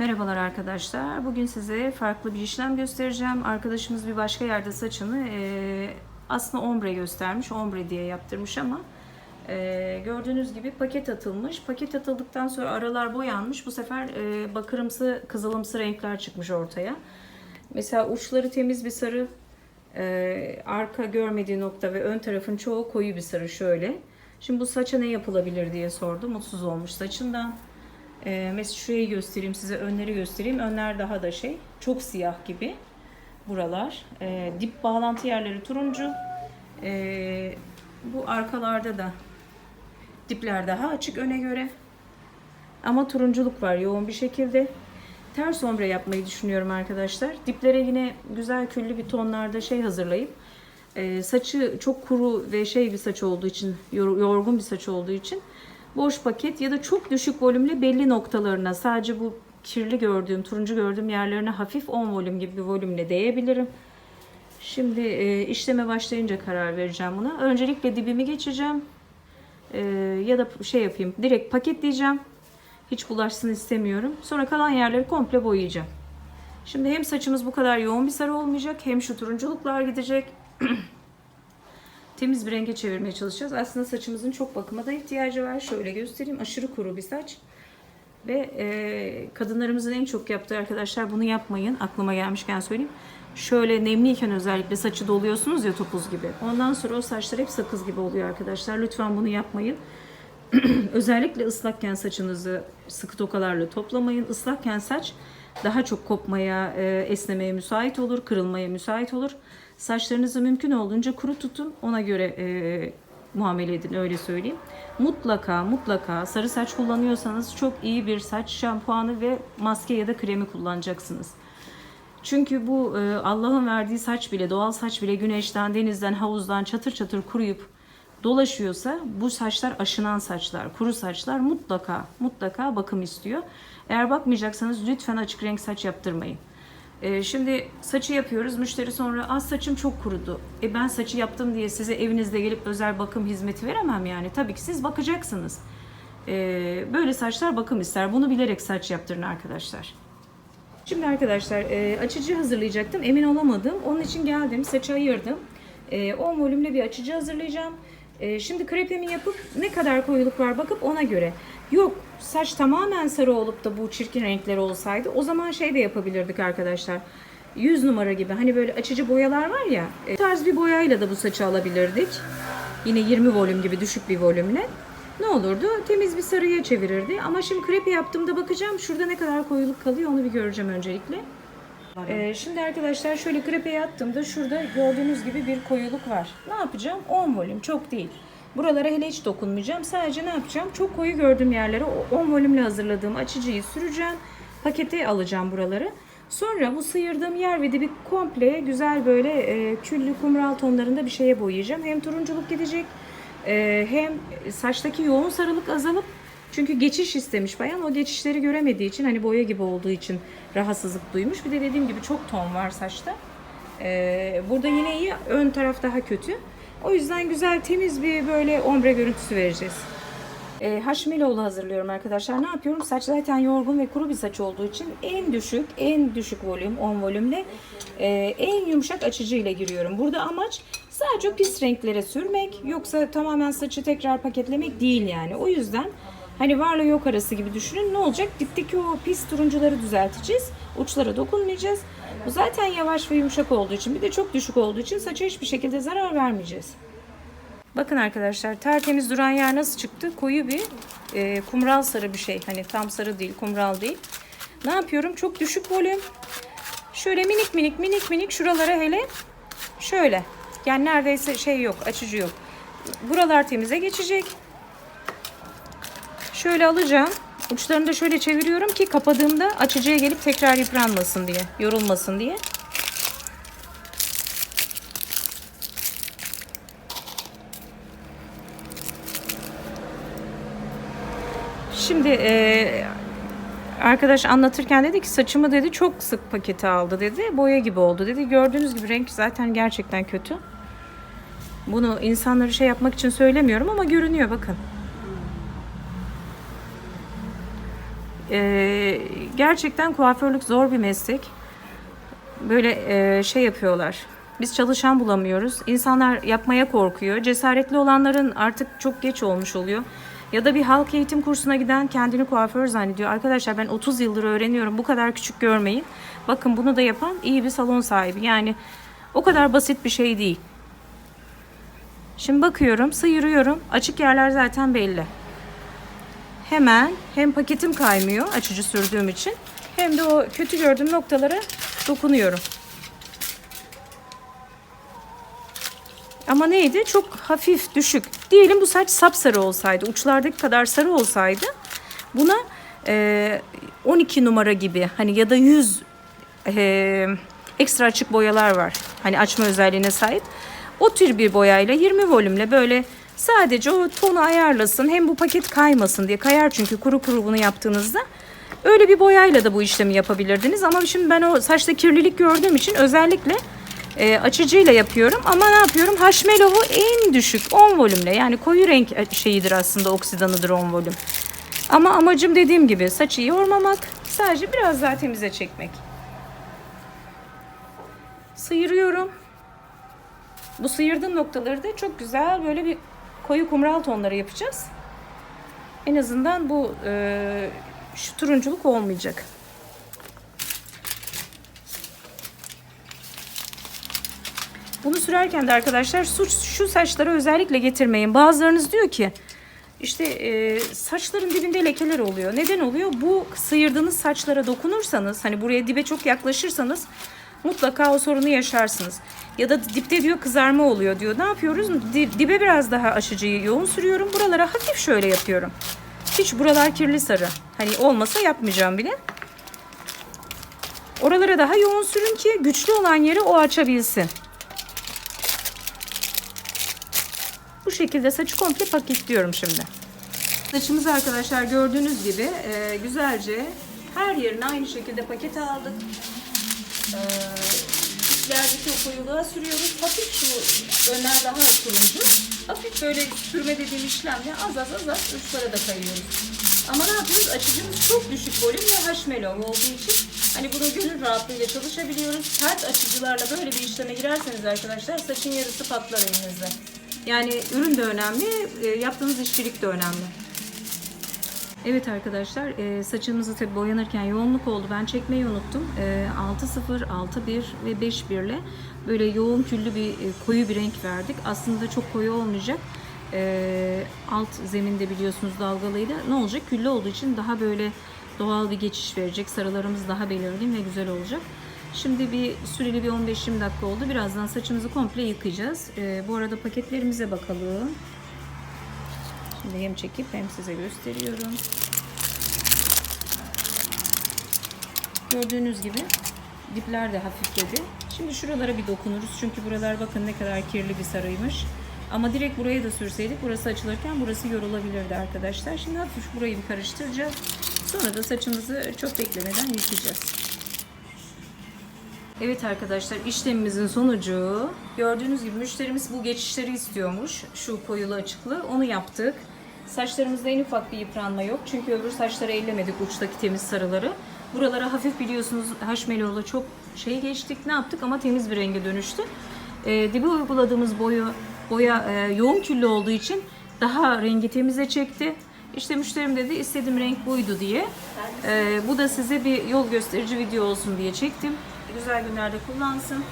Merhabalar arkadaşlar. Bugün size farklı bir işlem göstereceğim. Arkadaşımız bir başka yerde saçını e, aslında ombre göstermiş. Ombre diye yaptırmış ama e, gördüğünüz gibi paket atılmış. Paket atıldıktan sonra aralar boyanmış. Bu sefer e, bakırımsı, kızılımsı renkler çıkmış ortaya. Mesela uçları temiz bir sarı, e, arka görmediği nokta ve ön tarafın çoğu koyu bir sarı şöyle. Şimdi bu saça ne yapılabilir diye sordu. Mutsuz olmuş saçından. Ee, mesela şurayı göstereyim size önleri göstereyim. Önler daha da şey çok siyah gibi buralar. Ee, dip bağlantı yerleri turuncu. Ee, bu arkalarda da dipler daha açık öne göre. Ama turunculuk var yoğun bir şekilde. Ters ombre yapmayı düşünüyorum arkadaşlar. Diplere yine güzel küllü bir tonlarda şey hazırlayıp e, saçı çok kuru ve şey bir saç olduğu için yor- yorgun bir saç olduğu için boş paket ya da çok düşük volümle belli noktalarına sadece bu kirli gördüğüm, turuncu gördüğüm yerlerine hafif 10 volüm gibi bir volümle değebilirim. Şimdi e, işleme başlayınca karar vereceğim buna. Öncelikle dibimi geçeceğim. E, ya da şey yapayım. Direkt paketleyeceğim. Hiç bulaşsın istemiyorum. Sonra kalan yerleri komple boyayacağım. Şimdi hem saçımız bu kadar yoğun bir sarı olmayacak hem şu turunculuklar gidecek. Temiz bir renge çevirmeye çalışacağız. Aslında saçımızın çok bakıma da ihtiyacı var. Şöyle göstereyim. Aşırı kuru bir saç. Ve e, kadınlarımızın en çok yaptığı arkadaşlar bunu yapmayın. Aklıma gelmişken söyleyeyim. Şöyle nemliyken özellikle saçı doluyorsunuz ya topuz gibi. Ondan sonra o saçlar hep sakız gibi oluyor arkadaşlar. Lütfen bunu yapmayın. Özellikle ıslakken saçınızı sıkı tokalarla toplamayın. Islakken saç daha çok kopmaya, e, esnemeye müsait olur, kırılmaya müsait olur. Saçlarınızı mümkün olduğunca kuru tutun. Ona göre e, muamele edin öyle söyleyeyim. Mutlaka mutlaka sarı saç kullanıyorsanız çok iyi bir saç şampuanı ve maske ya da kremi kullanacaksınız. Çünkü bu e, Allah'ın verdiği saç bile, doğal saç bile güneşten, denizden, havuzdan çatır çatır kuruyup dolaşıyorsa bu saçlar aşınan saçlar, kuru saçlar mutlaka mutlaka bakım istiyor. Eğer bakmayacaksanız lütfen açık renk saç yaptırmayın. E, şimdi saçı yapıyoruz. Müşteri sonra az saçım çok kurudu. E ben saçı yaptım diye size evinizde gelip özel bakım hizmeti veremem yani. Tabii ki siz bakacaksınız. E, böyle saçlar bakım ister. Bunu bilerek saç yaptırın arkadaşlar. Şimdi arkadaşlar e, açıcı hazırlayacaktım. Emin olamadım. Onun için geldim. Saçı ayırdım. E, 10 volümlü bir açıcı hazırlayacağım. E, şimdi krepemi yapıp ne kadar koyuluk var bakıp ona göre. Yok saç tamamen sarı olup da bu çirkin renkler olsaydı o zaman şey de yapabilirdik arkadaşlar. 100 numara gibi hani böyle açıcı boyalar var ya. E, tarz bir boyayla da bu saçı alabilirdik. Yine 20 volüm gibi düşük bir volümle. Ne olurdu? Temiz bir sarıya çevirirdi. Ama şimdi krepi yaptığımda bakacağım. Şurada ne kadar koyuluk kalıyor onu bir göreceğim öncelikle. Ee, şimdi arkadaşlar şöyle krepeye attığımda şurada gördüğünüz gibi bir koyuluk var. Ne yapacağım? 10 volüm çok değil. Buralara hele hiç dokunmayacağım. Sadece ne yapacağım? Çok koyu gördüğüm yerlere o 10 volümle hazırladığım açıcıyı süreceğim. Pakete alacağım buraları. Sonra bu sıyırdığım yer ve dibi komple güzel böyle e, küllü kumral tonlarında bir şeye boyayacağım. Hem turunculuk gidecek e, hem saçtaki yoğun sarılık azalıp çünkü geçiş istemiş bayan. O geçişleri göremediği için hani boya gibi olduğu için rahatsızlık duymuş. Bir de dediğim gibi çok ton var saçta. Ee, burada yine iyi. Ön taraf daha kötü. O yüzden güzel temiz bir böyle ombre görüntüsü vereceğiz. E, Haşmiloğlu hazırlıyorum arkadaşlar. Ne yapıyorum? Saç zaten yorgun ve kuru bir saç olduğu için en düşük, en düşük volüm, 10 volümle e, en yumuşak açıcı ile giriyorum. Burada amaç sadece pis renklere sürmek. Yoksa tamamen saçı tekrar paketlemek değil yani. O yüzden hani varla yok arası gibi düşünün. Ne olacak? Dipteki o pis turuncuları düzelteceğiz. Uçlara dokunmayacağız. Bu zaten yavaş ve yumuşak olduğu için bir de çok düşük olduğu için saça hiçbir şekilde zarar vermeyeceğiz. Bakın arkadaşlar tertemiz duran yer nasıl çıktı? Koyu bir e, kumral sarı bir şey. Hani tam sarı değil, kumral değil. Ne yapıyorum? Çok düşük volüm. Şöyle minik minik minik minik şuralara hele şöyle. Yani neredeyse şey yok, açıcı yok. Buralar temize geçecek. Şöyle alacağım. Uçlarını da şöyle çeviriyorum ki kapadığımda açıcıya gelip tekrar yıpranmasın diye, yorulmasın diye. Şimdi e, arkadaş anlatırken dedi ki saçımı dedi çok sık pakete aldı dedi. Boya gibi oldu dedi. Gördüğünüz gibi renk zaten gerçekten kötü. Bunu insanları şey yapmak için söylemiyorum ama görünüyor bakın. Ee, gerçekten kuaförlük zor bir meslek. Böyle e, şey yapıyorlar. Biz çalışan bulamıyoruz. İnsanlar yapmaya korkuyor. Cesaretli olanların artık çok geç olmuş oluyor. Ya da bir halk eğitim kursuna giden kendini kuaför zannediyor. Arkadaşlar ben 30 yıldır öğreniyorum. Bu kadar küçük görmeyin. Bakın bunu da yapan iyi bir salon sahibi. Yani o kadar basit bir şey değil. Şimdi bakıyorum, sıyırıyorum. Açık yerler zaten belli. Hemen hem paketim kaymıyor açıcı sürdüğüm için hem de o kötü gördüğüm noktalara dokunuyorum. Ama neydi? Çok hafif, düşük. Diyelim bu saç sapsarı olsaydı, uçlardaki kadar sarı olsaydı buna e, 12 numara gibi hani ya da 100 e, ekstra açık boyalar var. Hani açma özelliğine sahip. O tür bir boyayla 20 volümle böyle sadece o tonu ayarlasın. Hem bu paket kaymasın diye. Kayar çünkü kuru kuru bunu yaptığınızda. Öyle bir boyayla da bu işlemi yapabilirdiniz. Ama şimdi ben o saçta kirlilik gördüğüm için özellikle e, açıcıyla yapıyorum. Ama ne yapıyorum? Haşmelovu en düşük 10 volümle. Yani koyu renk şeyidir aslında oksidanıdır 10 volüm. Ama amacım dediğim gibi saçı yormamak. Sadece biraz daha temize çekmek. Sıyırıyorum. Bu sıyırdığım noktaları da çok güzel böyle bir koyu kumral tonları yapacağız. En azından bu e, şu turunculuk olmayacak. Bunu sürerken de arkadaşlar şu, şu saçları özellikle getirmeyin. Bazılarınız diyor ki işte e, saçların dibinde lekeler oluyor. Neden oluyor? Bu sıyırdığınız saçlara dokunursanız hani buraya dibe çok yaklaşırsanız mutlaka o sorunu yaşarsınız. Ya da dipte diyor kızarma oluyor diyor. Ne yapıyoruz? Di- Dibe biraz daha aşıcıyı yoğun sürüyorum. Buralara hafif şöyle yapıyorum. Hiç buralar kirli sarı. Hani olmasa yapmayacağım bile. Oralara daha yoğun sürün ki güçlü olan yeri o açabilsin. Bu şekilde saçı komple paketliyorum şimdi. Saçımızı arkadaşlar gördüğünüz gibi e, güzelce her yerine aynı şekilde pakete aldık. E, iplerdeki o koyuluğa sürüyoruz. Hafif şu önler daha turuncu. Hafif böyle sürme dediğim işlemle az az az az uçlara da kayıyoruz. Ama ne yapıyoruz? Açıcımız çok düşük volüm ve haşmelon olduğu için hani bunu gönül rahatlığıyla çalışabiliyoruz. Sert açıcılarla böyle bir işleme girerseniz arkadaşlar saçın yarısı patlar elinizde. Yani ürün de önemli, e, yaptığınız işçilik de önemli. Evet arkadaşlar e, saçımızı tabi boyanırken yoğunluk oldu. Ben çekmeyi unuttum. E, 6.0, 6.1 ve 5.1 ile böyle yoğun küllü bir e, koyu bir renk verdik. Aslında çok koyu olmayacak. E, alt zeminde biliyorsunuz dalgalıydı. Ne olacak? Küllü olduğu için daha böyle doğal bir geçiş verecek. Sarılarımız daha belirgin ve güzel olacak. Şimdi bir süreli bir 15-20 dakika oldu. Birazdan saçımızı komple yıkayacağız. E, bu arada paketlerimize bakalım. Şimdi hem çekip hem size gösteriyorum. Gördüğünüz gibi dipler de hafifledi. Şimdi şuralara bir dokunuruz. Çünkü buralar bakın ne kadar kirli bir sarıymış. Ama direkt buraya da sürseydik burası açılırken burası yorulabilirdi arkadaşlar. Şimdi hafif burayı bir karıştıracağız. Sonra da saçımızı çok beklemeden yıkayacağız. Evet arkadaşlar işlemimizin sonucu gördüğünüz gibi müşterimiz bu geçişleri istiyormuş. Şu koyulu açıklı onu yaptık. Saçlarımızda en ufak bir yıpranma yok. Çünkü öbür saçları ellemedik uçtaki temiz sarıları. Buralara hafif biliyorsunuz haşmeloğlu çok şey geçtik. Ne yaptık ama temiz bir renge dönüştü. Ee, dibe uyguladığımız boyu boya e, yoğun küllü olduğu için daha rengi temize çekti. İşte müşterim dedi istediğim renk buydu diye. Ee, bu da size bir yol gösterici video olsun diye çektim. Güzel günlerde kullansın.